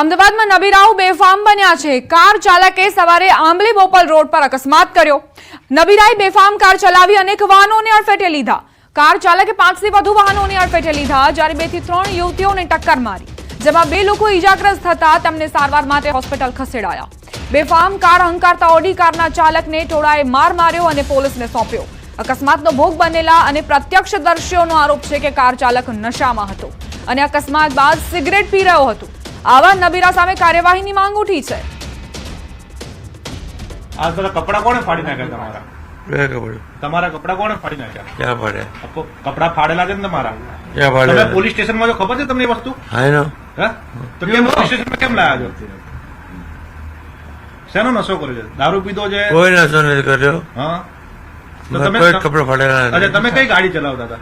અમદાવાદમાં નબીરાઓ બેફામ બન્યા છે. કાર ચાલકે સવારે આંબલી બોપલ રોડ પર અકસ્માત કર્યો. નબીરાએ બેફામ કાર ચલાવી અનેક વાહનોને અડફેટે લીધા. કાર ચાલકે પાંચથી વધુ વાહનોને અડફેટે લીધા, જ્યારે બેથી ત્રણ યુવતીઓને ટક્કર મારી. જેમાં બે લોકો ઈજાગ્રસ્ત થતા તેમને સારવાર માટે હોસ્પિટલ ખસેડાયા. બેફામ કાર હંકારતા ઓડી કારના ચાલકને ટોળાએ માર માર્યો અને પોલીસને સોંપ્યો. અકસ્માતનો ભોગ બનેલા અને પ્રત્યક્ષદર્શીઓનો આરોપ છે કે કાર ચાલક નશામાં હતો અને અકસ્માત બાદ સિગરેટ પી રહ્યો હતો. આવા નબીરા સામે કાર્યવાહીની માંગ ઉઠી છે. આ બધા કપડા કોણે ફાડી નાખ્યા તમારા? બે કપડે. તમારા કપડા કોણે ફાડી નાખ્યા? ક્યાં પડે કપડા ફાડેલા છે ને તમારા? ક્યાં તમે પોલીસ સ્ટેશનમાં જો ખબર છે તમને એ વસ્તુ? હા એનો. હે? તો કેમ પોલીસ સ્ટેશનમાં કેમ લાયા છો? શેનો નશો કર્યો છે? દારૂ પીધો છે? કોઈ નશો નથી કર્યો. હા? તો તમે ફાડેલા તમે કઈ ગાડી ચલાવતા હતા?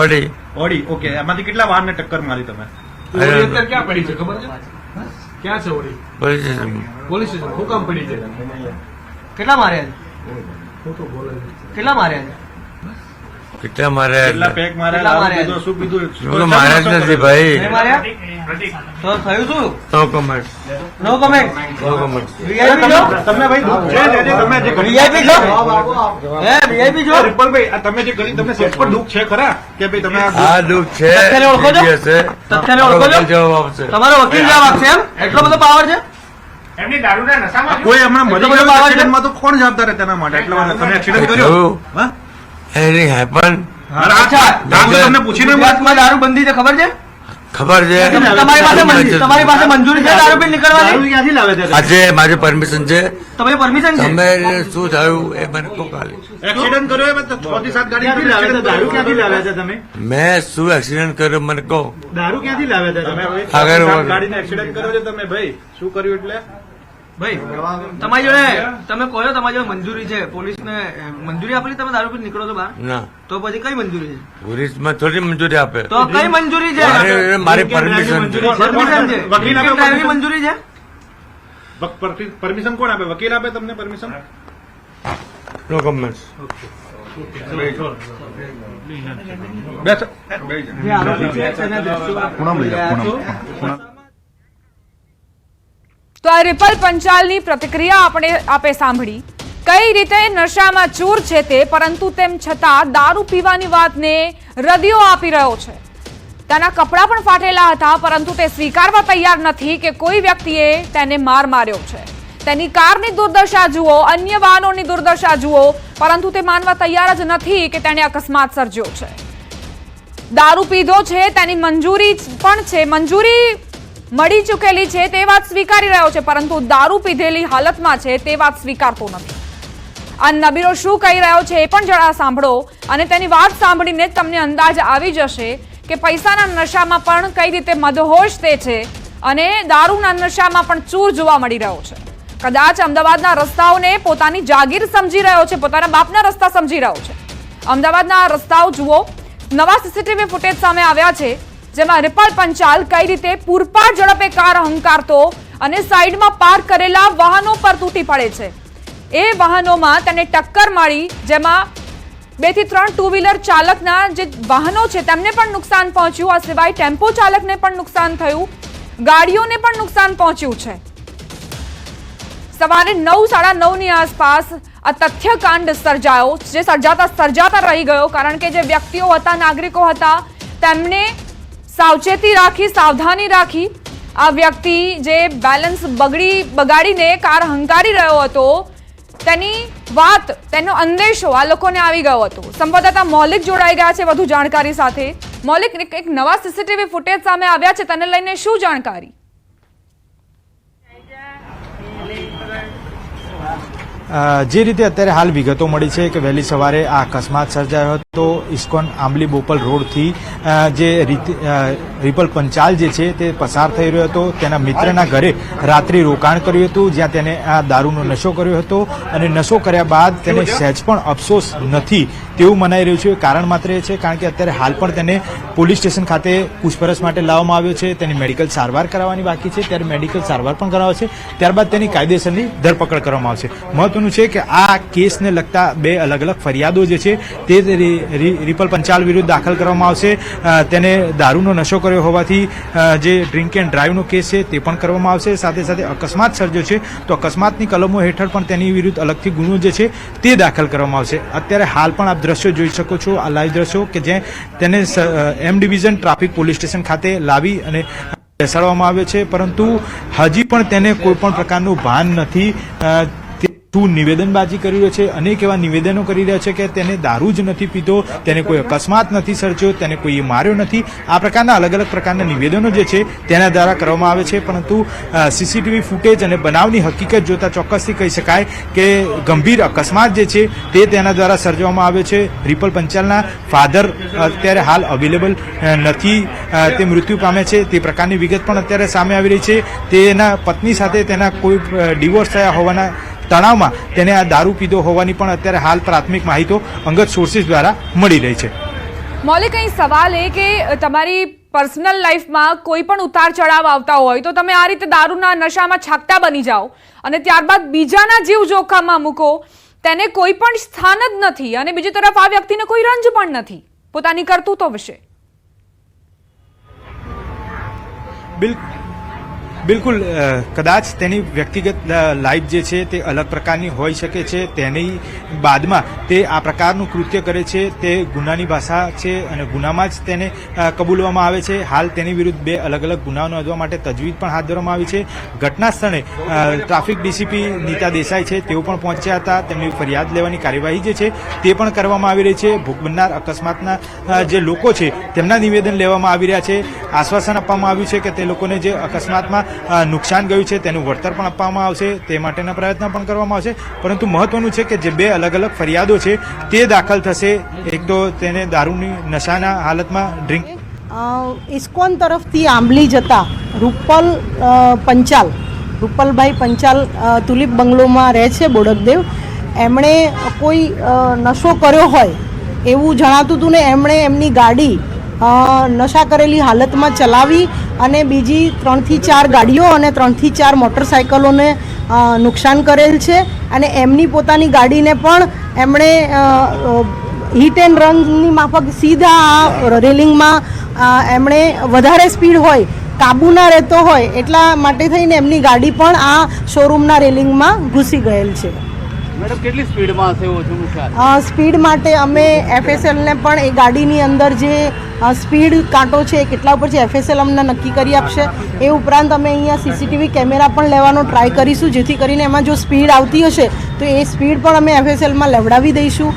ઓડી. Audi okay. એમાંથી કેટલા વાહનને ટક્કર મારી તમે? અત્યારે ક્યાં પડી છે? ખબર છે? ક્યાં છે ઓડી પોલીસ સ્ટેશનમાં પોલીસ સ્ટેશન. શું કામ પડી છે? કેટલા માર્યા કેટલા માર્યા છે? કેટલા માર્યા કેટલા પેક માર્યા દારૂ પીધો શું પીધું તો માર્યા જ નથી ભાઈ. તો થયું શું? No comment no comment no comment VIP છો તમે ભાઈ દુઃખ છે તમે જે વીઆઈપી છો હે વીઆઈપી છો રિપલભાઈ આ તમે જે કરી તમને સેટ પર દુઃખ છે ખરા? કે ભાઈ તમે આ દુઃખ છે તથ્યને ઓળખો છો? તથ્યને ઓળખો છો? જવાબ આપશે. તમારો વકીલ જવાબ આપશે એમ? એટલો બધો પાવર છે? કોઈ હમણાં નશામાં કોઈ હમણાં ગયો પાવર છે? એક્સિડન્ટમાં તો કોણ જવાબદાર છે તેના માટે? એટલા તમે એક્સિડન્ટ કર્યો? હા? એની હેપન તમને પૂછીને ગુજરાતમાં છે ખબર છે? ખબર છે. તમારી પાસે મંજૂરી- તમારી પાસે મંજૂરી છે દારૂ પી નીકળવાની? ક્યાંથી લાવે છે? આજે મારી પરમિશન છે. તમારી પરમિશન છે? તમે શું થયું? એ મને કહો ખાલી. એક્સિડન્ટ કર્યો એમાં છ થી સાત ગાડી દારૂ ક્યાંથી લાવ્યા છે તમે? મેં શું એક્સિડન્ટ કર્યો મને કહો. દારૂ ક્યાંથી લાવ્યા છે તમે? તમે આગળ છ થી સાત વધો. ગાડીને એક્સિડન્ટ કર્યો છે તમે ભાઈ. શું કર્યું એટલે? ભાઈ તમારી જોડે તમે કહો છો તમારી જોડે મંજૂરી છે પોલીસ ને મંજૂરી આપેલી? તમે દારૂ પી નીકળો છો બહાર? ના. તો પછી કઈ મંજૂરી છે? પોલીસમાં થોડી મંજૂરી આપે. તો કઈ મંજૂરી છે? મારી પરમિશન છે પરમિશન છે. વકીલ ડ્રાઈવની મંજૂરી છે? પરમિશન કોણ આપે? વકીલ આપે તમને પરમિશન નો કમેન્ટ બેસો. દર્શો- તો આ રિપલ પંચાલની પ્રતિક્રિયા આપણે આપે સાંભળી. કઈ રીતે નશામાં ચૂર છે તે, પરંતુ તેમ છતાં દારૂ પીવાની વાતને રદિયો આપી રહ્યો છે. તેના કપડાં પણ ફાટેલા હતા, પરંતુ તે સ્વીકારવા તૈયાર નથી કે કોઈ વ્યક્તિએ તેને માર માર્યો છે. તેની કારની દુર્દશા જુઓ, અન્ય વાહનોની દુર્દશા જુઓ, પરંતુ તે માનવા તૈયાર જ નથી કે તેણે અકસ્માત સર્જ્યો છે. દારૂ પીધો છે, તેની મંજૂરી પણ છે. મંજૂરી મળી ચૂકેલી છે તે વાત સ્વીકારી રહ્યો છે, પરંતુ દારૂ પીધેલી હાલતમાં છે તે વાત સ્વીકારતો નથી. આ નબીરો શું કહી રહ્યો છે એ પણ જરા સાંભળો અને તેની વાત સાંભળીને તમને અંદાજ આવી જશે કે પૈસાના નશામાં પણ કઈ રીતે મદહોશ તે છે અને દારૂના નશામાં પણ ચૂર જોવા મળી રહ્યો છે. કદાચ અમદાવાદના રસ્તાઓને પોતાની જાગીર સમજી રહ્યો છે, પોતાના બાપના રસ્તા સમજી રહ્યો છે. અમદાવાદના રસ્તાઓ જુઓ, નવા સીસીટીવી ફૂટેજ સામે આવ્યા છે. જેમાં રિપલ પંચાલ કઈ રીતે પૂરપાટ ઝડપે કાર હંકારતો અને સાઈડમાં પાર્ક કરેલા વાહનો પર તૂટી પડે છે. એ વાહનોમાં તેને ટક્કર મારી, જેમાં બેથી ત્રણ ટુ વ્હીલર ચાલકના જે વાહનો છે, તેમને પણ નુકસાન પહોંચ્યું. આ સિવાય ટેમ્પો ચાલકને પણ નુકસાન થયું. ગાડીઓને પણ નુકસાન પહોંચ્યું છે. સવારે નવ, સાડા નવની આસપાસ આ તથ્યકાંડ સર્જાયો, જે સર્જાતા સર્જાતા રહી ગયો, કારણ કે જે વ્યક્તિઓ હતા, નાગરિકો હતા, તેમને સાવચેતી રાખી, સાવધાની રાખી આ વ્યક્તિ જે બેલેન્સ બગડી બગાડીને કાર હંકારી રહ્યો હતો, તેની વાત, તેનો અંદેશો આ લોકોને આવી ગયો હતો. સંવાદદાતા મૌલિક જોડાઈ ગયા છે વધુ જાણકારી સાથે. મૌલિક, એક નવા સીસીટીવી ફૂટેજ સામે આવ્યા છે, તેને લઈને શું જાણકારી? જે રીતે અત્યારે હાલ વિગતો મળી છે કે વહેલી સવારે આ અકસ્માત સર્જાયો હતો ઇસ્કોન આંબલી બોપલ રોડથી જે રિપલ પંચાલ જે છે તે પસાર થઈ રહ્યો હતો. તેના મિત્રના ઘરે રાત્રિ રોકાણ કર્યું હતું જ્યાં તેને આ દારૂનો નશો કર્યો હતો અને નશો કર્યા બાદ તેને સહેજ પણ અફસોસ નથી તેવું મનાઈ રહ્યું છે. કારણ માત્ર એ છે કારણ કે અત્યારે હાલ પણ તેને પોલીસ સ્ટેશન ખાતે પૂછપરછ માટે લાવવામાં આવ્યો છે. તેની મેડિકલ સારવાર કરાવવાની બાકી છે. ત્યારે મેડિકલ સારવાર પણ કરાવે છે. ત્યારબાદ તેની કાયદેસરની ધરપકડ કરવામાં આવશે. મહત્વ મહત્વનું છે કે આ કેસને લગતા બે અલગ અલગ ફરિયાદો જે છે તે રિપલ પંચાલ વિરુદ્ધ દાખલ કરવામાં આવશે. તેને દારૂનો નશો કર્યો હોવાથી જે ડ્રિંક એન્ડ ડ્રાઈવનો કેસ છે તે પણ કરવામાં આવશે. સાથે સાથે અકસ્માત સર્જ્યો છે, તો અકસ્માતની કલમો હેઠળ પણ તેની વિરુદ્ધ અલગથી ગુનો જે છે તે દાખલ કરવામાં આવશે. અત્યારે હાલ પણ આપ દ્રશ્યો જોઈ શકો છો, આ લાઈવ દ્રશ્યો કે જે તેને M division traffic police station ખાતે લાવી અને બેસાડવામાં આવ્યો છે. પરંતુ હજી પણ તેને કોઈ પણ પ્રકારનું ભાન નથી. તે નિવેદનબાજી કરી રહ્યો છે, અનેક એવા નિવેદનો કરી રહ્યા છે કે તેને દારૂ જ નથી પીધો, તેને કોઈ અકસ્માત નથી સર્જ્યો, તેને કોઈ માર્યો નથી. આ પ્રકારના અલગ અલગ પ્રકારના નિવેદનો જે છે, તેના દ્વારા કરવામાં આવે છે. પરંતુ સીસીટીવી ફૂટેજ અને બનાવની હકીકત જોતા ચોક્કસથી કહી શકાય કે ગંભીર અકસ્માત જે છે, તે તેના દ્વારા સર્જવામાં આવ્યો છે. રિપલ પંચાલના ફાધર અત્યારે હાલ અવેલેબલ નથી. તે મૃત્યુ પામે છે. તે પ્રકારની વિગત પણ અત્યારે સામે આવી રહી છે. તેના પત્ની સાથે તેના કોઈ ડિવોર્સ થયા હોવાના તણાવમાં તેને આ દારૂ પીધો હોવાની પણ અત્યારે હાલ પ્રાથમિક માહિતી અંગત સોર્સિસ દ્વારા મળી રહી છે. મૌલિક અહીં સવાલ એ કે તમારી પર્સનલ લાઈફમાં કોઈ પણ ઉતાર ચઢાવ આવતા હોય તો તમે આ રીતે દારૂના નશામાં છાકતા બની જાઓ અને ત્યારબાદ બીજાના જીવ જોખમમાં મૂકો તેને કોઈ પણ સ્થાન જ નથી અને બીજી તરફ આ વ્યક્તિને કોઈ રંજ પણ નથી. પોતાની કરતૂતો વિશે. બિલ બિલકુલ કદાચ તેની વ્યક્તિગત લાઈફ જે છે તે અલગ પ્રકારની હોઈ શકે છે, તેની બાદમાં તે આ પ્રકારનું કૃત્ય કરે છે, તે ગુનાની ભાષા છે અને ગુનામાં જ તેને કબૂલવામાં આવે છે. હાલ તેની વિરુદ્ધ બે અલગ અલગ ગુનાઓ નોંધવા માટે તજવીજ પણ હાથ ધરવામાં આવી છે. ઘટના સ્થળે ટ્રાફિક ડીસીપી નીતા દેસાઈ છે, તેઓ પણ પહોંચ્યા હતા. તેમની ફરિયાદ લેવાની કાર્યવાહી જે છે તે પણ કરવામાં આવી રહી છે. ભોગ બનનાર અકસ્માતના જે લોકો છે તેમના નિવેદન લેવામાં આવી રહ્યા છે. આશ્વાસન આપવામાં આવ્યું છે કે તે લોકોને જે અકસ્માતમાં નુકસાન ગયું છે, તેનું વળતર પણ આપવામાં આવશે, તે માટેના પ્રયત્ન પણ કરવામાં આવશે. પરંતુ મહત્વનું છે કે જે બે અલગ અલગ ફરિયાદો છે, તે દાખલ થશે. એક તો તેને દારૂની નશાના હાલતમાં ડ્રિંક ઇસ્કોન તરફથી આંબલી જતા રૂપલ પંચાલ, રૂપલભાઈ પંચાલ તુલિપ બંગલોમાં રહે છે બોડકદેવ. એમણે કોઈ નશો કર્યો હોય એવું જણાતું હતું ને એમણે એમની ગાડી નશા કરેલી હાલતમાં ચલાવી અને બીજી ત્રણથી ચાર ગાડીઓ અને ત્રણથી ચાર મોટરસાયકલોને નુકસાન કરેલ છે. અને એમની પોતાની ગાડીને પણ એમણે હિટ એન્ડ રનની માફક સીધા આ રેલિંગમાં એમણે વધારે સ્પીડ હોય કાબુ ના રહેતો હોય, એટલા માટે થઈને એમની ગાડી પણ આ શોરૂમના રેલિંગમાં ઘૂસી ગયેલ છે. મેડમ, કેટલી સ્પીડમાં હશે ઓછું નુકસાન સ્પીડ માટે અમે એફએસએલને પણ એ ગાડીની અંદર જે સ્પીડ કાંટો છે એ કેટલા ઉપર છે એફએસએલ અમને નક્કી કરી આપશે. એ ઉપરાંત અમે અહીંયા સીસીટીવી કેમેરા પણ લેવાનો ટ્રાય કરીશું, જેથી કરીને એમાં જો સ્પીડ આવતી હશે, તો એ સ્પીડ પણ અમે એફએસએલમાં લેવડાવી દઈશું.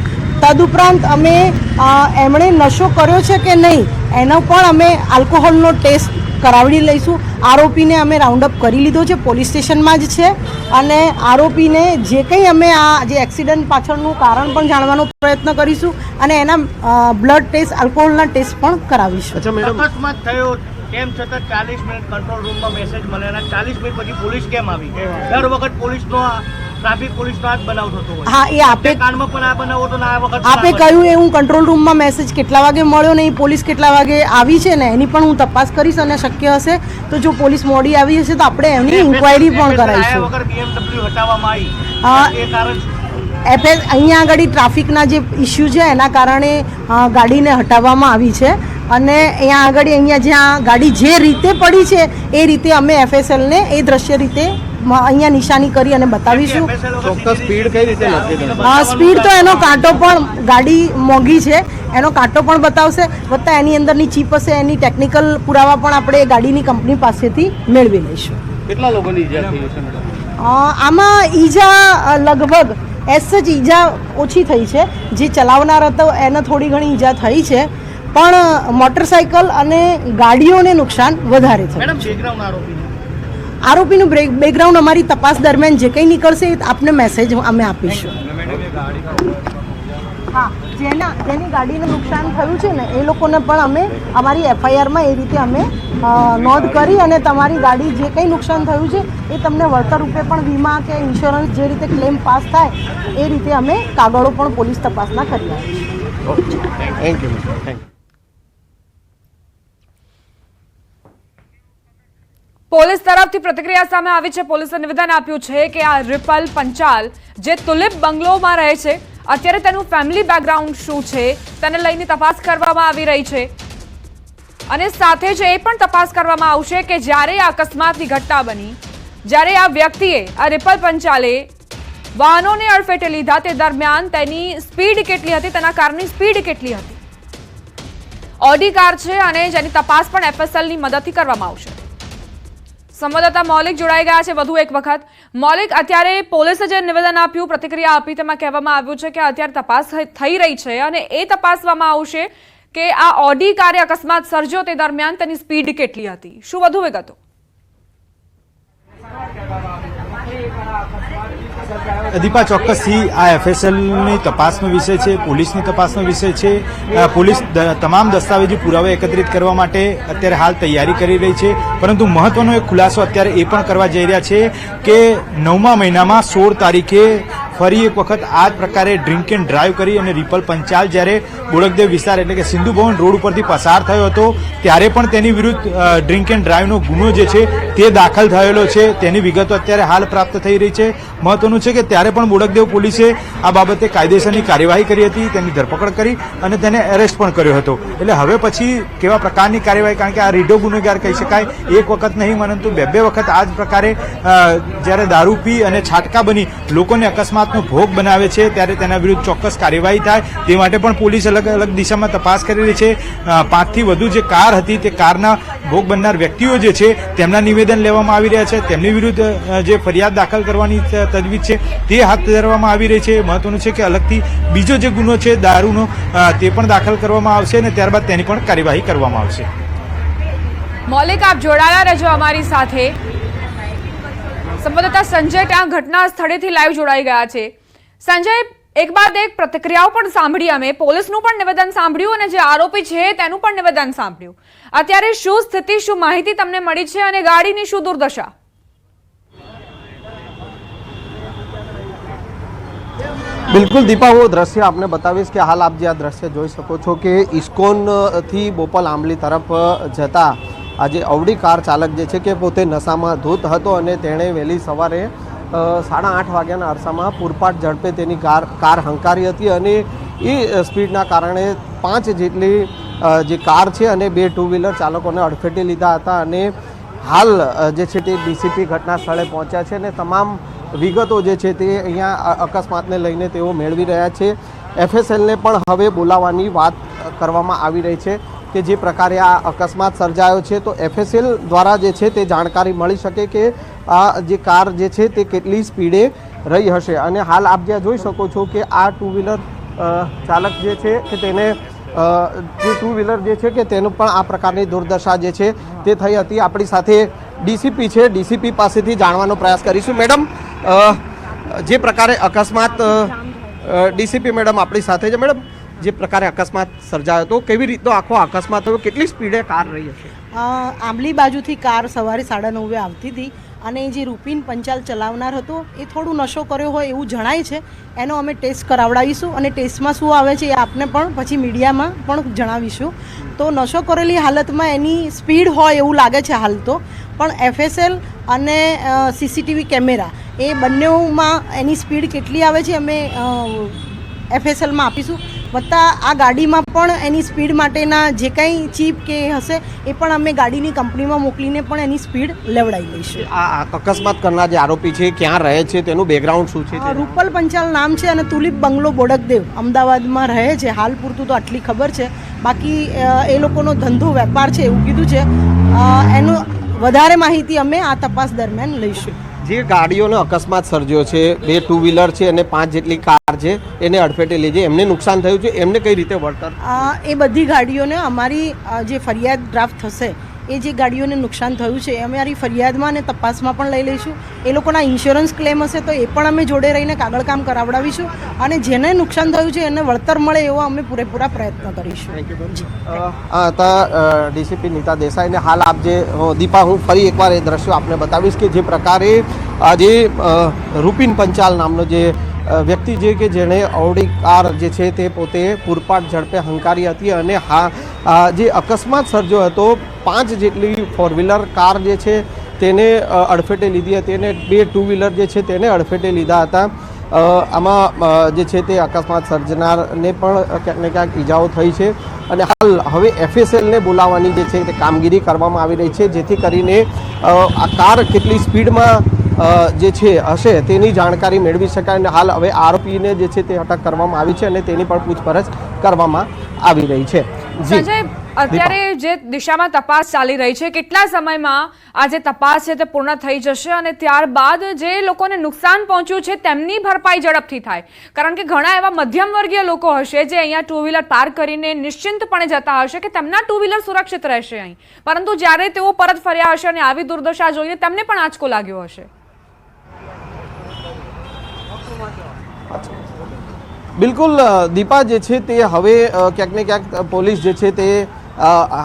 તદુપરાંત અમે એમણે નશો કર્યો છે કે નહીં, એનો પણ અમે આલ્કોહોલનો ટેસ્ટ કરાવડી લઈશું. આરોપીને અમે રાઉન્ડ અપ કરી લીધો છે પોલીસ સ્ટેશનમાં જ છે. અને આરોપીને જે કંઈ અમે આ જે એક્સિડન્ટ પાછળનું કારણ પણ જાણવાનો પ્રયત્ન કરીશું અને એના બ્લડ ટેસ્ટ આલ્કોહોલના ટેસ્ટ પણ કરાવીશું. અકસ્માત થયો. તેમ છતાં ચાલીસ મિનિટ કંટ્રોલ રૂમમાં મેસેજ મળે અને ચાલીસ મિનિટ પછી પોલીસ કેમ આવી? દર વખત પોલીસનો ટ્રાફિક પોલીસનો આ બનાવ થતો હોય હા એ આપે કાંડમાં પણ આ બનાવ હતો આ વખત આપે કહ્યું એ હું કંટ્રોલ રૂમમાં મેસેજ કેટલા વાગે મળ્યો ને એ પોલીસ કેટલા વાગે આવી છે ને એની પણ હું તપાસ કરીશ અને શક્ય હશે તો જો પોલીસ મોડી આવી હશે તો આપણે એમની ઇન્ક્વાયરી પણ કરાવીશું. વગર હટાવવામાં હા. આવી એ કારણ એફએસ અહીંયા આગળ ટ્રાફિકના જે ઇસ્યુ છે એના કારણે ગાડીને હટાવવામાં આવી છે. અને અહીંયા આગળ અહીંયા જ્યાં ગાડી જે રીતે પડી છે એ રીતે અમે એફએસએલને એ દ્રશ્ય રીતે અહીંયા નિશાની કરી અને બતાવીશું. સ્પીડ કઈ રીતે સ્પીડ તો એનો કાંટો પણ ગાડી મોંઘી છે એનો કાંટો પણ બતાવશે વત્તા એની અંદરની ચીપ હશે એની ટેકનિકલ પુરાવા પણ આપણે ગાડીની કંપની પાસેથી મેળવી લઈશું. કેટલા લોકોની ઈજા થઈ છે આમાં ઈજા લગભગ એસ જ ઈજા ઓછી થઈ છે જે ચલાવનાર હતો એને થોડી ઘણી ઈજા થઈ છે. પણ મોટરસાયકલ અને ગાડીઓને નુકસાન વધારે થયું આરોપી આરોપીનું? બ્રેક બેકગ્રાઉન્ડ અમારી તપાસ દરમિયાન જે કંઈ નીકળશે એ આપને મેસેજ અમે આપીશું. હા જેના જેની ગાડીને નુકસાન થયું છે ને એ લોકોને પણ અમે અમારી એફઆઈઆરમાં એ રીતે અમે નોંધ કરી અને તમારી ગાડી જે કંઈ નુકસાન થયું છે એ તમને વળતર રૂપે પણ વીમા કે ઇન્સ્યોરન્સ જે રીતે ક્લેમ પાસ થાય એ રીતે અમે કાગળો પણ પોલીસ તપાસના કરી આપીશું thank you thank you police તરફથી પ્રતિક્રિયા સામે આવી છે. પોલીસે નિવેદન આપ્યું છે કે આ રિપલ પંચાલ જે તુલિપ બંગલોમાં રહે છે, અત્યારે તેનું ફેમિલી બેકગ્રાઉન્ડ શું છે, તેને લઈને તપાસ કરવામાં આવી રહી છે. અને સાથે જ એ પણ તપાસ કરવામાં આવશે કે જ્યારે આ અકસ્માતની ઘટના બની, જ્યારે આ વ્યક્તિએ આ રિપલ પંચાલે વાહનોને અડફેટે લીધા, તે દરમિયાન તેની સ્પીડ કેટલી હતી, તેના કારની સ્પીડ કેટલી હતી. ઓડી કાર છે અને જેની તપાસ પણ એફએસએલની મદદથી કરવામાં આવશે. સંવાદદાતા મૌલિક જોડાઈ ગયા છે વધુ એક વખત. મૌલિક, અત્યારે પોલીસે જે નિવેદન આપ્યું, પ્રતિક્રિયા આપી તેમાં કહેવામાં આવ્યું છે કે અત્યારે તપાસ થઈ- રહી છે અને એ તપાસવામાં આવશે કે આ ઓડી કારે અકસ્માત સર્જ્યો તે દરમિયાન તેની સ્પીડ કેટલી હતી. શું વધુ વિગતો? દીપા ચોક્કસથી આ એફએસએલની તપાસનો વિષય છે, પોલીસની તપાસનો વિષય છે. પોલીસ તમામ દસ્તાવેજી પુરાવા એકત્રિત કરવા માટે અત્યારે હાલ તૈયારી કરી રહી છે. પરંતુ મહત્વનો એક ખુલાસો અત્યારે એ પણ કરવા જઈ રહ્યા છે કે નવમા મહિનામાં સોળ તારીખે ફરી એક વખત આ જ પ્રકારે ડ્રિંક એન્ડ ડ્રાઈવ કરી અને રિપલ પંચાલ જ્યારે બોડકદેવ વિસ્તાર એટલે કે સિંધુ ભવન રોડ ઉપરથી પસાર થયો હતો, ત્યારે પણ તેની વિરુદ્ધ ડ્રિંક એન્ડ ડ્રાઈવનો ગુનો જે છે તે દાખલ થયેલો છે. તેની વિગતો અત્યારે હાલ પ્રાપ્ત થઈ રહી છે. મહત્વનું છે કે ત્યારે પણ બોડકદેવ પોલીસે આ બાબતે કાયદેસરની કાર્યવાહી કરી હતી, તેની ધરપકડ કરી અને તેને એરેસ્ટ પણ કર્યો હતો. એટલે હવે પછી કેવા પ્રકારની કાર્યવાહી? કારણ કે આ રીઢો ગુનેગાર કહી શકાય, એક વખત નહીં, પરંતુ બે બે વખત આ જ પ્રકારે જ્યારે દારૂ પી અને છાટકા બની, લોકોને અકસ્માતનો ભોગ બનાવે છે, ત્યારે તેના વિરુદ્ધ ચોક્કસ કાર્યવાહી થાય. તે માટે પણ પોલીસ અલગ અલગ દિશામાં તપાસ કરી રહી છે પાંચથી વધુ જે કાર હતી, તે કારના ભોગ બનનાર વ્યક્તિઓ જે છે, તેમના નિવેદન લેવામાં આવી રહ્યા છે. તેમની વિરુદ્ધ જે ફરિયાદ દાખલ કરવાની તજવીજ છે, તે હાથ ધરવામાં આવી રહી છે. મહત્વનું છે કે અલગથી બીજો જે ગુનો છે, દારૂનો તે પણ દાખલ કરવામાં આવશે અને ત્યારબાદ તેની પણ કાર્યવાહી કરવામાં આવશે. મૌલિક, આપ જોડાયા રહેજો અમારી સાથે. સંવાદદાતા સંજય ત્યાં ઘટના સ્થળેથી લાઈવ જોડાઈ ગયા છે. સંજય, એક બાદ એક પ્રતિક્રિયાઓ પણ સાંભળી અમે. પોલીસનું પણ નિવેદન સાંભળ્યું અને જે આરોપી છે તેનું પણ નિવેદન સાંભળ્યું. અત્યારે શું સ્થિતિ, શું માહિતી તમને મળી છે અને ગાડીની શું દુર્દશા? બિલકુલ દીપા, હું દ્રશ્ય આપને બતાવીશ કે હાલ આપ જે આ દ્રશ્ય જોઈ શકો છો કે ઇસ્કોનથી બોપલ આંબલી તરફ જતા આજે અવડી કાર ચાલક જે છે કે પોતે નશામાં ધૂત હતો અને તેણે વહેલી સવારે સાડા આઠ વાગ્યાના અરસામાં પૂરપાટ ઝડપે તેની કાર કાર હંકારી હતી અને એ સ્પીડના કારણે પાંચ જેટલી જે કાર છે અને બે ટુ વ્હીલર ચાલકોને અડફેટે લીધા હતા અને હાલ જે છે તે ડીસીપી ઘટના સ્થળે પહોંચ્યા છે અને તમામ વિગતો જે છે તે અહીંયા અકસ્માતને લઈને તેઓ મેળવી રહ્યા છે. એફએસએલને પણ હવે બોલાવવાની વાત કરવામાં આવી રહી છે. કે જે પ્રકારે આ અકસ્માત સર્જાયો છે, તો એફએસએલ દ્વારા જે છે તે જાણકારી મળી શકે કે આ જે કાર જે છે તે કેટલી સ્પીડે રહી હશે. અને હાલ આપ જ્યાં જોઈ શકો છો કે આ ટુ વ્હીલર ચાલક જે છે કે તેને જે ટુ વ્હીલર જે છે કે તેનું પણ આ પ્રકારની દુર્દશા જે છે તે થઈ હતી. આપણી સાથે ડીસીપી છે. ડીસીપી પાસેથી જાણવાનો પ્રયાસ કરીશું. મેડમ જે પ્રકારે અકસ્માત ડીસીપી મેડમ આપણી સાથે છે. મેડમ જે પ્રકારે અકસ્માત સર્જાયો હતો, કેવી રીતનો આખો અકસ્માત થયો, કેટલી સ્પીડે કાર રહી હશે? આંબલી બાજુથી કાર સવારે સાડા નવે આવતી હતી અને જે રૂપિન પંચાલ ચલાવનાર હતો, એ થોડું નશો કર્યો હોય એવું જણાય છે. એનો અમે ટેસ્ટ કરાવડાવીશું અને ટેસ્ટમાં શું આવે છે એ આપને પણ પછી મીડિયામાં પણ જણાવીશું. તો નશો કરેલી હાલતમાં એની સ્પીડ હોય એવું લાગે છે હાલ તો. પણ એફએસએલ અને સીસીટીવી કેમેરા એ બંનેમાં એની સ્પીડ કેટલી આવે છે અમે એફએસએલમાં આપીશું. વત્તા આ ગાડીમાં પણ એની સ્પીડ માટેના જે કંઈ ચીપ કે હશે એ પણ અમે ગાડીની કંપનીમાં મોકલીને પણ એની સ્પીડ લેવડાવી લઈશું. આ આ અકસ્માત કરનાર જે આરોપી છે ક્યાં રહે છે તેનું બેકગ્રાઉન્ડ શું છે? રૂપલ પંચાલ નામ છે અને તુલિપ બંગલો બોડકદેવ અમદાવાદમાં રહે છે. હાલ પૂરતું તો આટલી ખબર છે. બાકી એ લોકોનો ધંધો વેપાર છે એવું કીધું છે. એનું વધારે માહિતી અમે આ તપાસ દરમિયાન લઈશું. જે ગાડીઓનો અકસ્માત સર્જ્યો છે બે ટુ વ્હીલર છે અને પાંચ જેટલી કાર છે એને અડફેટે લીધી એમને નુકસાન થયું છે એમને કઈ રીતે વળતર? એ બધી ગાડીઓને અમારી જે ફરિયાદ ડ્રાફ્ટ થશે એ જે ગાડીઓને નુકસાન થયું છે, એ મારી ફરિયાદમાં અને તપાસમાં પણ લઈ લઈશું. એ લોકોના ઇન્સ્યોરન્સ ક્લેમ હશે તો એ પણ અમે જોડે રહીને કાગળ કામ કરાવડાવીશું અને જેને નુકસાન થયું છે, એને વળતર મળે એવો અમે પૂરેપૂરા પ્રયત્ન કરીશું. હતા ડીસીપી નીતા દેસાઈને હાલ આપ જે દીપા, હું ફરી એકવાર એ દ્રશ્યો આપને બતાવીશ કે જે પ્રકારે આજે રૂપિન પંચાલ નામનો જે વ્યક્તિ છે કે જેણે અવડી કાર જે છે તે પોતે પૂરપાટ ઝડપે હંકારી હતી અને હા જે અકસ્માત સર્જ્યો હતો, પાંચ જેટલી ફોર વ્હીલર કાર જે છે તેને અડફેટે લીધી હતી અને બે ટુ વ્હીલર જે છે તેને અડફેટે લીધા હતા. આમાં જે છે તે અકસ્માત સર્જનારને પણ ક્યાંક ક્યાંક ઈજાઓ થઈ છે. અને હાલ હવે એફએસએલને બોલાવવાની જે છે તે કામગીરી કરવામાં આવી રહી છે, જેથી કરીને આ કાર કેટલી સ્પીડમાં જે છે હશે તેની જાણકારી મેળવી શકાય અને હાલ હવે આરોપીને જે છે તે અટક કરવામાં આવી છે અને તેની પણ પૂછપરછ કરવામાં આવી રહી છે. સંજય અત્યારે જે દિશામાં તપાસ ચાલી રહી છે કેટલા સમયમાં આ જે તપાસ છે તે પૂર્ણ થઈ જશે અને ત્યારબાદ જે લોકોને નુકસાન પહોંચ્યું છે તેમની ભરપાઈ ઝડપથી થાય. કારણ કે ઘણા એવા મધ્યમ વર્ગીય લોકો હશે જે અહીંયા ટુ વ્હીલર પાર્ક કરીને નિશ્ચિંતપણે જતા હશે કે તેમના ટુ વ્હીલર સુરક્ષિત રહેશે અહીં. પરંતુ જ્યારે તેઓ પરત ફર્યા હશે અને આવી દુર્દશા જોઈને તેમને પણ આંચકો લાગ્યો હશે. બિલકુલ દીપા જે છે તે હવે ક્યાંક ને ક્યાંક પોલીસ જે છે તે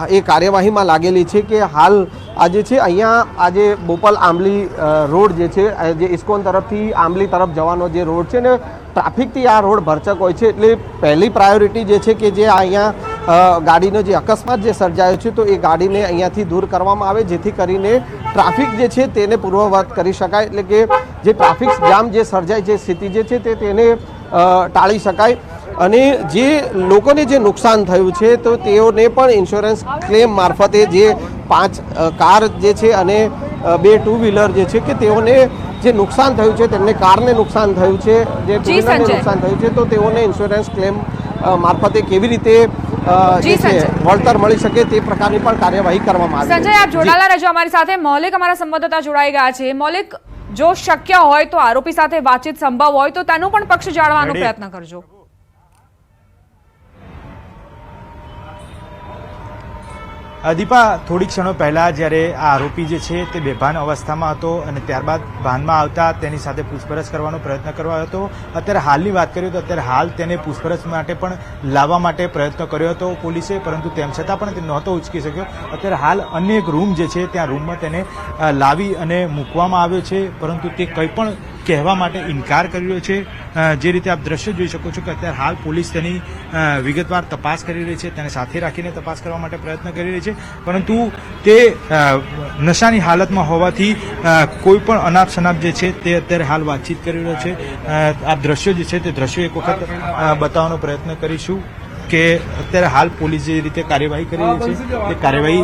એ કાર્યવાહીમાં લાગેલી છે કે હાલ આજે છે અહીંયા આજે બોપલ આંબલી રોડ જે છે જે ઇસ્કોન તરફથી આંબલી તરફ જવાનો જે રોડ છે ને, ટ્રાફિકથી આ રોડ ભરચક હોય છે એટલે પહેલી પ્રાયોરિટી જે છે કે જે અહીંયા ગાડીનો જે અકસ્માત જે સર્જાયો છે તો એ ગાડીને અહીંયાથી દૂર કરવામાં આવે, જેથી કરીને ટ્રાફિક જે છે તેને પૂર્વવત કરી શકાય. એટલે કે જે ટ્રાફિક જામ જે સર્જાય છે સ્થિતિ જે છે તે તેને ટાળી શકાય. અને જે લોકોને જે નુકસાન થયું છે તો તેઓને પણ ઇન્સ્યોરન્સ ક્લેમ મારફતે જે પાંચ કાર જે છે અને બે ટુ વ્હીલર જે છે કે તેઓને જે નુકસાન થયું છે તેમને કારને નુકસાન થયું છે જે ટુ વ્હીલરને નુકસાન થયું છે તો તેઓને ઇન્સ્યોરન્સ ક્લેમ મારફતે કેવી રીતે. વળતર મળી શકે તે પ્રકારની પણ કાર્યવાહી કરવામાં આવી સંજય આપ જોડાયેલા રહેજો અમારી સાથે. મૌલિક અમારા સંવાદદાતા જોડાઈ ગયા છે. મૌલિક જો શક્ય હોય તો આરોપી સાથે વાતચીત સંભવ હોય તો તેનું પણ પક્ષ જાણવાનો પ્રયત્ન કરજો. દીપા, થોડી ક્ષણો પહેલાં જ્યારે આ આરોપી જે છે તે બેભાન અવસ્થામાં હતો અને ત્યારબાદ ભાનમાં આવતા તેની સાથે પૂછપરછ કરવાનો પ્રયત્ન કરવાનો હતો. અત્યારે હાલની વાત કરીએ તો અત્યારે હાલ તેને પૂછપરછ માટે પણ લાવવા માટે પ્રયત્ન કર્યો હતો પોલીસે, પરંતુ તેમ છતાં પણ તે નહોતો ઉચકી શક્યો. અત્યારે હાલ અન્ય એક રૂમ જે છે, ત્યાં રૂમમાં તેને લાવી અને મૂકવામાં આવ્યો છે, પરંતુ તે કંઈ પણ કહેવા માટે ઇનકાર કરી રહ્યો છે જે રીતે આપ દ્રશ્ય જોઈ શકો છો કે અત્યારે હાલ પોલીસ તેની વિગતવાર તપાસ કરી રહી છે. તેને સાથે રાખીને તપાસ કરવા માટે પ્રયત્ન કરી રહી છે. પરંતુ તે નશાની હાલતમાં હોવાથી કોઈ પણ અનાપ શનાપ જે છે તે અત્યારે હાલ વાતચીત કરી રહ્યો છે. આ દ્રશ્યો જે છે તે દ્રશ્યો એક વખત બતાવવાનો પ્રયત્ન કરીશું. કે અત્યારે હાલ પોલીસ જે રીતે કાર્યવાહી કરી રહી છે તે કાર્યવાહી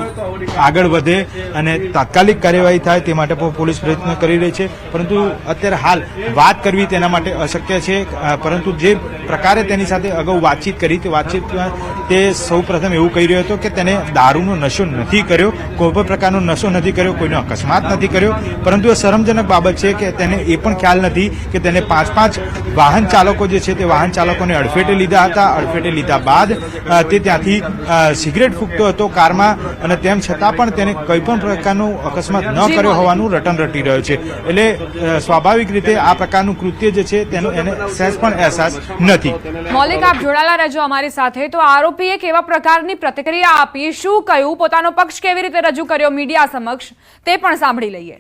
આગળ વધે અને તાત્કાલિક કાર્યવાહી થાય તે માટે પણ પોલીસ પ્રયત્ન કરી રહી છે. પરંતુ અત્યારે હાલ વાત કરવી તેના માટે અશક્ય છે પરંતુ જે પ્રકારે તેની સાથે અગાઉ વાતચીત કરી તે વાતચીતમાં તે સૌ પ્રથમ એવું કહી રહ્યો હતો કે તેને દારૂનો નશો નથી કર્યો, કોઈ પણ પ્રકારનો નશો નથી કર્યો, કોઈનો અકસ્માત નથી કર્યો. પરંતુ એ શરમજનક બાબત છે કે તેને એ પણ ખ્યાલ નથી કે તેને પાંચ પાંચ વાહન ચાલકો જે છે તે વાહન ચાલકોને અડફેટે લીધા હતા, અડફેટે લીધા બાદ તે ત્યાંથી સિગરેટ ફૂંકતો હતો કારમાં અને તેમ છતાં પણ તેને કોઈ પણ પ્રકારનો અકસ્માત ન કર્યો હોવાનું રટન રટી રહ્યો છે. એટલે સ્વાભાવિક રીતે આ પ્રકારનું કૃત્ય જે છે તેનો એને સહેજ પણ અહેસાસ નથી. મૌલિક આપ જોડાયેલા રહેજો અમારી સાથે. તો આરોપીએ કેવા પ્રકારની પ્રતિક્રિયા આપી? શું કહ્યું? પોતાનો પક્ષ કેવી રીતે રજૂ કર્યો? મીડિયા સમક્ષ તે પણ સાંભળી લઈએ.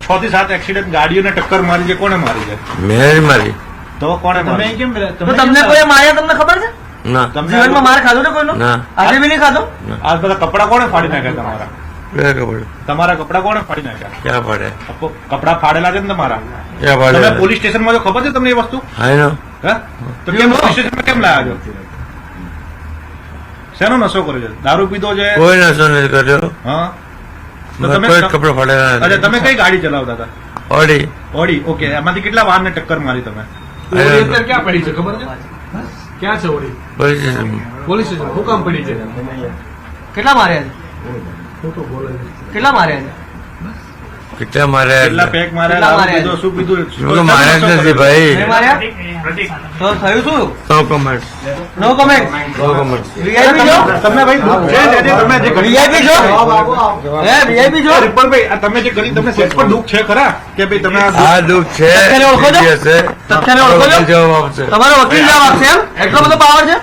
છ થી સાત એક્સિડન્ટ ગાડીઓને ટક્કર મારી છે. કોને મારી છે? મેં મારી. તો કોને મારી તો તમને કોઈ માર્યા? તમને ખબર છે? ના. જીવનમાં માર ખાધો ને કોઈનો? ના. આજે બી નહીં ખાધો? આ બધા કપડા કોણે ફાડી નાખ્યા તમારા? તમારા કપડા કોણે ફાડી નાખ્યા? ક્યાં પડે કપડા ફાડેલા છે ને તમારા? ક્યાં તમે પોલીસ સ્ટેશનમાં જો ખબર છે તમને એ વસ્તુ? હા તો કેમ પોલીસ સ્ટેશનમાં કેમ લાયા છો? શેનો નશો કર્યો છે? દારૂ પીધો છે? કોઈ નશો નથી કર્યો. હા? તમે કપડા કપડો ફાડેલા અચ્છા તમે કઈ ગાડી ચલાવતા હતા? ઓડી. Audi okay. એમાંથી કેટલા વાહનને ટક્કર મારી તમે? અત્યારે ક્યાં પડી છે ખબર છે? ક્યાં છે Audi police station police station. શું કામ પડી છે? કેટલા માર્યા છે? કેટલા માર્યા છે? કેટલા મારે કેટલા પેક માર્યા માર્યા? શું કીધું? તો માર્યા જ નથી ભાઈ. તો થયું શું? No comment. No comment? No comment. VIP છો? તમને ભાઈ દુઃખ છે ને જે તમે જે વીઆઈપી છો? હે વીઆઈપી છો? રિપલભાઈ આ તમે જે કરી તમને સેટ પર દુઃખ છે ખરા? કે ભાઈ તમે આ આ દુઃખ છે તથ્યને ઓળખો છો? જે ઓળખો છો? જવાબ આપશે. તમારો વકીલ જવાબ આપશે એમ? એટલો બધો પાવર છે?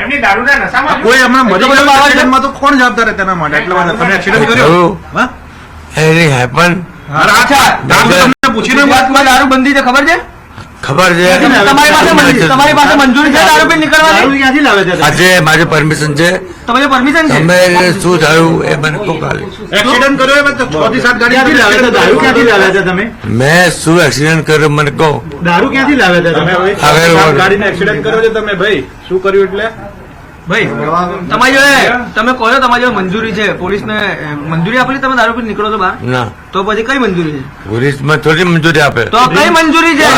એમની દારૂના નશામાં? કોઈ હમણાં મજા મજા પાવર છે? તો કોણ જવાબદાર તેના માટે? એટલા માટે તમે એક્સિડન્ટ કર્યો? હા? એની હેપન અરે આ અચ્છા. દારૂ તમને પૂછીને ગુજરાતમાં દારૂ બંધી છે ખબર છે? ખબર છે. તમારી પાસે મંજૂરી તમારી પાસે મંજૂરી છે દારૂ નીકળવાની ક્યાંથી લાવે છે? આજે મારી પરમિશન છે. તમારી પરમિશન છે? તમે શું થયું એ મને કહો કાલે. એક્સિડન્ટ કર્યો એમાં છ થી સાત ગાડી લાવે છે? દારૂ ક્યાંથી લાવે છે તમે? મેં શું એક્સિડન્ટ કર્યો મને કહો. દારૂ ક્યાંથી લાવે છે? તમે હવે છ થી સાત ગાડીને એક્સિડન્ટ કર્યો છે તમે ભાઈ. શું કર્યું એટલે? ભાઈ તમારી જોડે તમે કહો છો તમારી જોડે મંજૂરી છે. પોલીસને ને મંજૂરી આપેલી તમે દારૂ પી નીકળો છો બહાર? ના. તો પછી કઈ મંજૂરી છે? પોલીસમાં થોડી મંજૂરી આપે. તો કઈ મંજૂરી છે?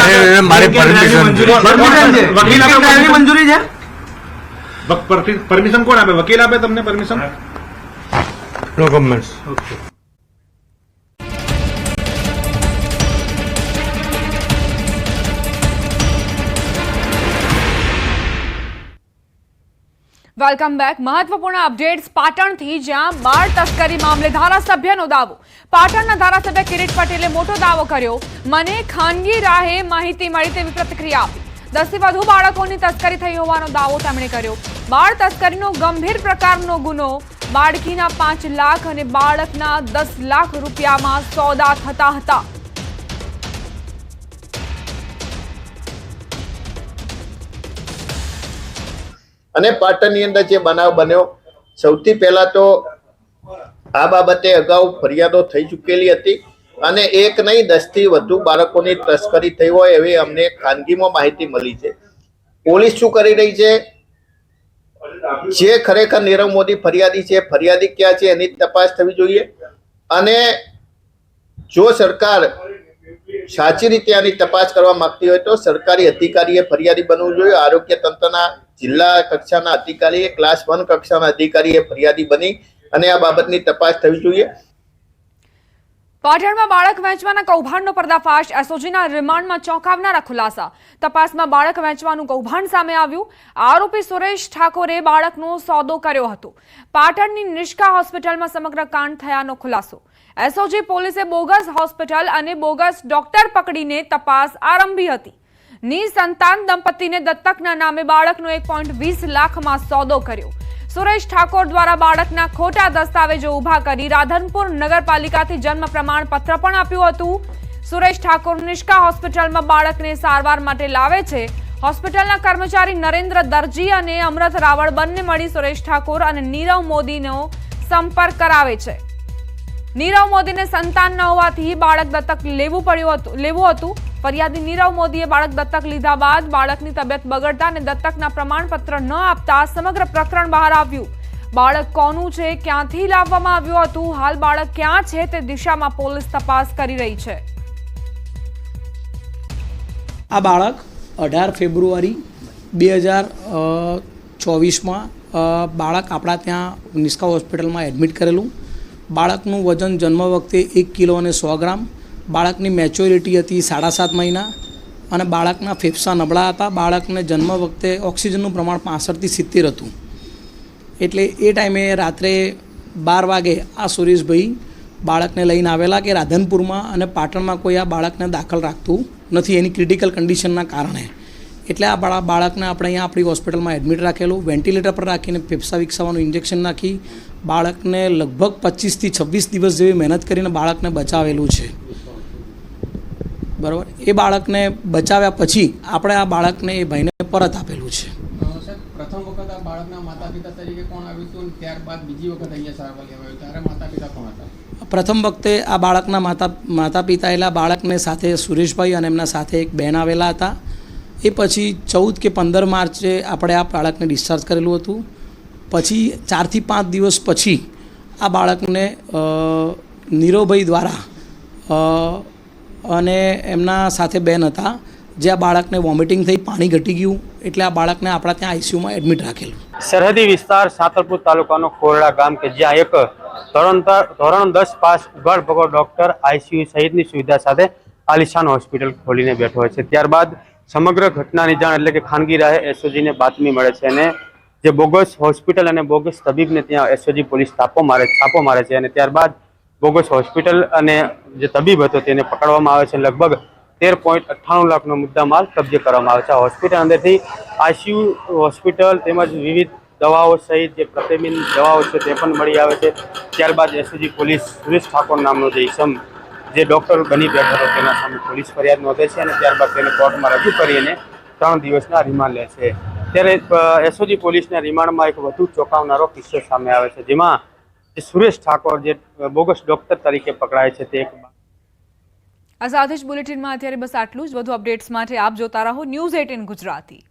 મારી પરમિશન મંજૂરી. છે? પરમિશન કોણ આપે? વકીલ આપે તમને permission? No comments welcome back. મહત્વપૂર્ણ અપડેટ્સ પાટણથી, જ્યાં બાળ તસ્કરી મામલે ધારાસભ્યનો દાવો. પાટણના ધારાસભ્ય કિરીટ પટેલે મોટો દાવો કર્યો. મને ખાનગી રાહે માહિતી મળી તેવી પ્રતિક્રિયા આપી. દસથી વધુ બાળકોની તસ્કરી થઈ હોવાનો દાવો તેમણે કર્યો. બાળ તસ્કરીનો ગંભીર પ્રકારનો ગુનો બાળકીના પાંચ લાખ અને બાળકના દસ લાખ રૂપિયામાં સોદા થતા હતા. અને પાટણની અંદર જે બનાવ બન્યો, સૌથી પહેલા તો આ બાબતે અગાઉ ફરિયાદો થઈ ચૂકેલી હતી અને એક નહીં, દસથી વધુ બાળકોની તસ્કરી થઈ હોય એવી અમને ખાનગીમાં માહિતી મળી છે. પોલીસ શું કરી રહી છે? જે ખરેખર નીરવ મોદી ફરિયાદી છે, ફરિયાદી ક્યાં છે એની તપાસ થવી જોઈએ. અને જો સરકાર સાચી રીતે આની તપાસ કરવા માંગતી હોય તો સરકારી અધિકારીએ ફરિયાદી બનવું જોઈએ. આરોગ્ય તંત્રના જિલ્લા કક્ષાના અધિકારીએ ક્લાસ વન કક્ષાના અધિકારીએ ફરિયાદી બની અને આ બાબતની તપાસ થવી જોઈએ. પાટણમાં બાળક વેચવાના કૌભાંડનો પર્દાફાશ, એસઓજીના રિમાન્ડમાં ચોંકાવનારા ખુલાસા. તપાસમાં બાળક વેચવાનું કૌભાંડ સામે આવ્યું. આરોપી સુરેશ ઠાકોરે બાળકનો સોદો કર્યો હતો. પાટણની નિષ્કા હોસ્પિટલમાં સમગ્ર કાંડ થયાનો ખુલાસો. એસઓજી પોલીસે બોગસ હોસ્પિટલ અને બોગસ ડોક્ટર પકડીને તપાસ આરંભી હતી. નિસંતાન દંપતીને દત્તકના નામે બાળકનો એક પોઈન્ટ વીસ લાખમાં સોદો કર્યો. સુરેશ ઠાકોર દ્વારા બાળકના ખોટા દસ્તાવેજો ઊભા કરી રાધનપુર નગરપાલિકાથી જન્મ પ્રમાણપત્ર પણ આપ્યું હતું. સુરેશ ઠાકોર નિષ્કા હોસ્પિટલમાં બાળકને સારવાર માટે લાવે છે. હોસ્પિટલના કર્મચારી નરેન્દ્ર દરજી અને અમૃત રાવળ બંને મળી સુરેશ ઠાકોર અને નીરવ મોદીનો સંપર્ક કરાવે છે. નીરવ મોદીને સંતાન ન હોવાથી બાળક દત્તક લેવું પડ્યું હતું, લેવું હતું. ફરિયાદી નીરવ મોદીએ બાળક દત્તક લીધા બાદ બાળકની તબિયત બગડતા અને દત્તકના પ્રમાણપત્ર ન આપતા સમગ્ર પ્રકરણ બહાર આવ્યું. બાળક કોનું છે, ક્યાંથી લાવવામાં આવ્યું હતું, હાલ બાળક ક્યાં છે તે દિશામાં પોલીસ તપાસ કરી રહી છે. આ બાળક અઢાર ફેબ્રુઆરી બે હજાર ચોવીસમાં બાળક આપણા ત્યાં નિસ્કા હોસ્પિટલમાં એડમિટ કરેલું. બાળકનું વજન જન્મ વખતે એક કિલો અને સો ગ્રામ, બાળકની મેચ્યોરિટી હતી સાડા સાત મહિના અને બાળકના ફેફસા નબળા હતા. બાળકને જન્મ વખતે ઓક્સિજનનું પ્રમાણ પાસઠથી સિત્તેર હતું. એટલે એ ટાઈમે રાત્રે બાર વાગે આ સુરેશભાઈ બાળકને લઈને આવેલા કે રાધનપુરમાં અને પાટણમાં કોઈ આ બાળકને દાખલ રાખતું નથી. એની ક્રિટિકલ કન્ડિશનના કારણે. એટલે આ બાળા બાળકને આપણે અહીંયા આપણી હોસ્પિટલમાં એડમિટ રાખેલું. વેન્ટિલેટર પર રાખીને ફેફસા વિકસાવવાનું ઇન્જેક્શન નાખી બાળકને લગભગ પચીસથી છવ્વીસ દિવસ જેવી મહેનત કરીને બાળકને બચાવેલું છે. બરાબર? એ બાળકને બચાવ્યા પછી આપણે આ બાળકને એ ભાઈને પરત આપેલું છે. પ્રથમ વખત આ બાળકના માતા પિતા તરીકે કોણ આવ્યું હતું ત્યારબાદ બીજી વખત અહીંયા સારવાર લેવા ત્યારે માતા પિતા કોણ હતા? પ્રથમ વખતે આ બાળકના માતા માતા પિતા એટલે બાળકને સાથે સુરેશભાઈ અને એમના સાથે એક બહેન આવેલા હતા. એ પછી ચૌદ કે પંદર માર્ચે આપણે આ બાળકને ડિસ્ચાર્જ કરેલું હતું. પછી ચારથી પાંચ દિવસ પછી આ બાળકને નીરોભાઈ દ્વારા અને એમના સાથે બેન હતા, જે આ બાળકને વોમિટિંગ થઈ, પાણી ઘટી ગયું, એટલે આ બાળકને આપણા ત્યાં આઈસીયુમાં એડમિટ રાખેલું. સરહદી વિસ્તાર સાતરપુર તાલુકાનો ખોરડા ગામ કે જ્યાં એક ધોરણ ધોરણ દસ પાસ ઉઘાડ ભગો ડોક્ટર આઈસીયુ સહિતની સુવિધા સાથે આલિશાન હોસ્પિટલ ખોલીને બેઠો છે. ત્યારબાદ સમગ્ર ઘટનાની જાણ એટલે કે ખાનગી રાહે એસઓજીને બાતમી મળે છે અને જે બોગસ હોસ્પિટલ અને બોગસ તબીબને ત્યાં એસઓજી પોલીસ છાપો મારે છાપો મારે છે અને ત્યારબાદ બોગસ હોસ્પિટલ અને જે તબીબ હતો તેને પકડવામાં આવે છે. લગભગ તેર પોઈન્ટ અઠ્ઠાણું લાખનો મુદ્દા માલ કબજે કરવામાં આવે છે. હોસ્પિટલ અંદરથી આઈસીયુ હોસ્પિટલ તેમજ વિવિધ દવાઓ સહિત જે પ્રતિબિંબ દવાઓ છે તે પણ મળી આવે છે. ત્યારબાદ એસઓજી પોલીસ સુરેશ ઠાકોર નામનો જે ઈસમ જે ડોક્ટર બની બેઠો હતો તેના સામે પોલીસ ફરિયાદ નોંધે છે અને ત્યારબાદ તેને કોર્ટમાં રજૂ કરીને ત્રણ દિવસના રિમાન્ડ લે છે. ત્યારે એસઓજી પોલીસના રિમાન્ડમાં એક વધુ ચોંકાવનારો કિસ્સો સામે આવે છે, જેમાં સુરેશ ઠાકોર, જે બોગસ ડોક્ટર તરીકે પકડાય છે, તે એક આ સાથે જ બુલેટિનમાં અત્યારે બસ આટલું જ. વધુ અપડેટ્સ માટે આપ જોતા રહો ન્યૂઝ એટીન ગુજરાતી.